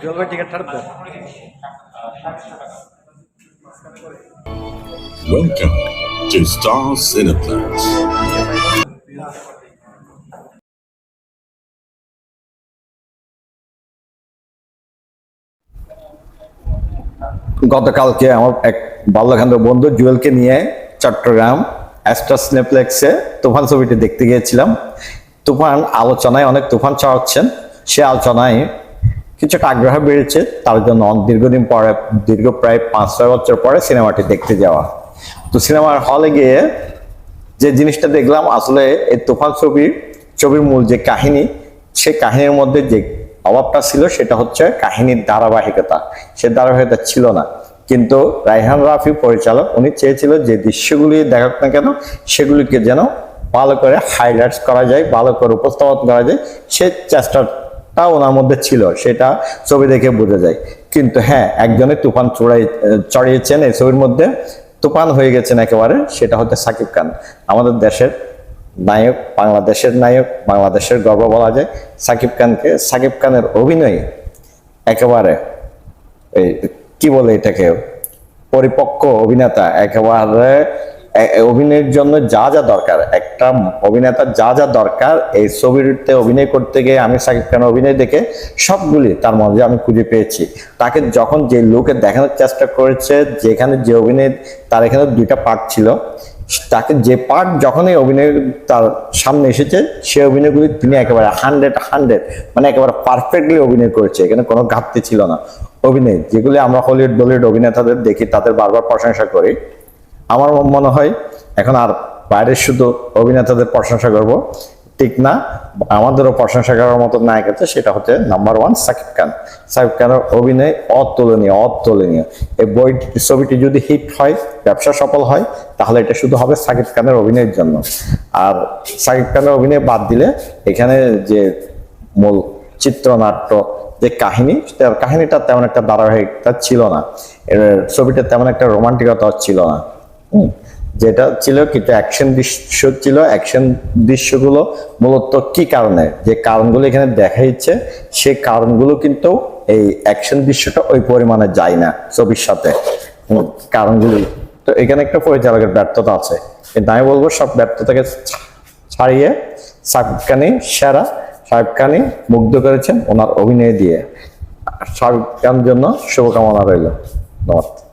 Ticket ছাড়তে Welcome to Star Cineplex. গতকালকে আমার এক বাল্যকান্ড বন্ধু জুয়েলকে নিয়ে চট্টগ্রাম অ্যাস্ট্রা সিনেপ্লেক্সে তুফান ছবিটি দেখতে গিয়েছিলাম। তুফান আলোচনায় অনেক তুফান চাওয়াচ্ছেন সে আলোচনায় কিছুটা আগ্রহ বেড়েছে, তার জন্য দীর্ঘদিন পরে, দীর্ঘ প্রায় পাঁচ, ছয় বছর পরে সিনেমাটি দেখতে যাওয়া। তো সিনেমার হলে গিয়ে যে জিনিসটা দেখলাম, আসলে এই তুফান ছবির ছবির মূল যে কাহিনী সে কাহিনীর মধ্যে যে অভাবটা ছিল, সেটা হচ্ছে কাহিনীর ধারাবাহিকতা। সে ধারাবাহিকতা ছিল না। কিন্তু রাইহান রাফি পরিচালক, উনি চেয়েছিল যে দৃশ্যগুলি দেখাক না কেন, সেগুলিকে যেন ভালো করে হাইলাইটস করা যায়, ভালো করে উপস্থাপন করা যায়, সে চেষ্টাটা ওনার মধ্যে ছিল, সেটা ছবি দেখে বোঝা যায়। কিন্তু হ্যাঁ একজনে তুফান চড়াই চড়িয়েছেন এই ছবির মধ্যে, তুফান হয়ে গেছেন একেবারে, সেটা হচ্ছে সাকিব খান। আমাদের দেশের নায়ক, বাংলাদেশের নায়ক, বাংলাদেশের গর্ব বলা যায়, সাকিব খানকে, সাকিব খানের অভিনয় একেবারে এই কি বলে এটাকে, পরিপক্ক অভিনেতা, একেবারে অভিনয়ের জন্য যা যা দরকার। একটা অভিনেতার যা যা দরকার, এই ছবিতে অভিনয় করতে গিয়ে আমি সাকিব খানের অভিনয় দেখে সবগুলি তার মধ্যে আমি খুঁজে পেয়েছি। তাকে যখন যে লোকে দেখানোর চেষ্টা করেছে, যেখানে যে অভিনয়, তার এখানে দুইটা পার্ট ছিল। তাকে যে পার্ট যখনই অভিনয় তার সামনে এসেছে, সে অভিনয়গুলি তিনি একেবারে হান্ড্রেড হান্ড্রেড মানে একেবারে পারফেক্টলি অভিনয় করেছে। এখানে কোনো ঘাটতি ছিল না। অভিনয়, যেগুলি আমরা হলিউড বলিউড অভিনেতাদের দেখি, তাদের বারবার প্রশংসা করি। আমার মনে হয় এখন আর বাইরের শুধু অভিনেতাদের প্রশংসা করব। ঠিক না? আমাদেরও প্রশংসা করার মতো নায়ক আছে, সেটা হচ্ছে নাম্বার ওয়ান সাকিব খান। সাকিব খানের অভিনয় অতুলনীয় অতুলনীয়। এই বই ছবিটি যদি হিট হয়, ব্যবসা সফল হয়, তাহলে এটা শুধু হবে সাকিব খানের অভিনয়ের জন্য। আর সাকিব খানের অভিনয় বাদ দিলে এখানে যে মূল চিত্রনাট্য যে কাহিনী, তার কাহিনীটা তেমন একটা ধারাবাহিকতা ছিল না। এর ছবিটা তেমন একটা রোমান্টিকতা ছিল না। যেটা ছিল কিন্তু অ্যাকশন দৃশ্য ছিল অ্যাকশন দৃশ্যগুলো মূলত কি কারণে? যে কারণগুলো এখানে দেখা যাচ্ছে, সেই কারণগুলো কিন্তু এই অ্যাকশন দৃশ্যটা ওই পরিমাণে যায় না ছবির সাথে। কারণগুলি। তো এখানে একটা পরিচালকের ব্যর্থতা আছে। কিন্তু আমি বলব সব ব্যর্থতাকে ছাড়িয়ে সাকিব খানি সেরা সাহেব খানই মুগ্ধ করেছেন ওনার অভিনয় দিয়ে। সাকিব খান জন্য শুভকামনা রইল। ধন্যবাদ।